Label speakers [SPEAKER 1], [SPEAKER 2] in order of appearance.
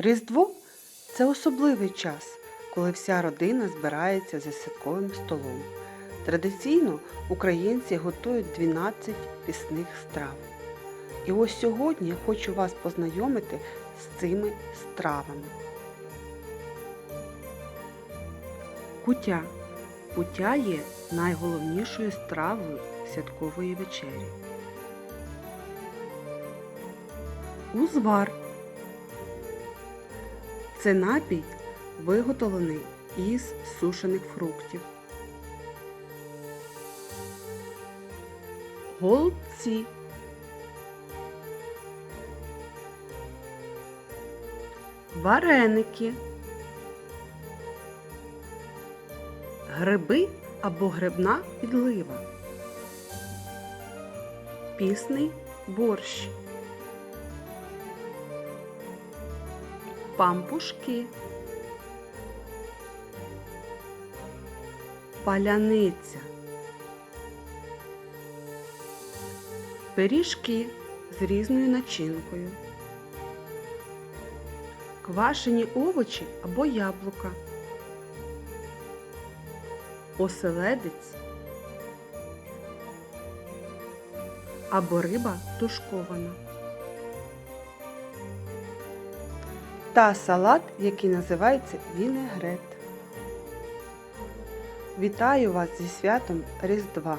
[SPEAKER 1] Різдво це особливий час, коли вся родина збирається за святковим столом. Традиційно українці готують 12 пісних страв. І ось сьогодні я хочу вас познайомити з цими стравами. Куття. Куття є найголовнішою стравою святкової вечері. Узвар. Це напій, виготовлений із сушених фруктів. Голубці. Вареники. Гриби або грибна підлива. Пісний борщ. Пампушки. Паляниця. Пиріжки з різною начинкою. Квашені овочі або яблука. Оселедець або риба тушкована. Та салат, який називається вінегрет. Вітаю вас зі святом Різдва!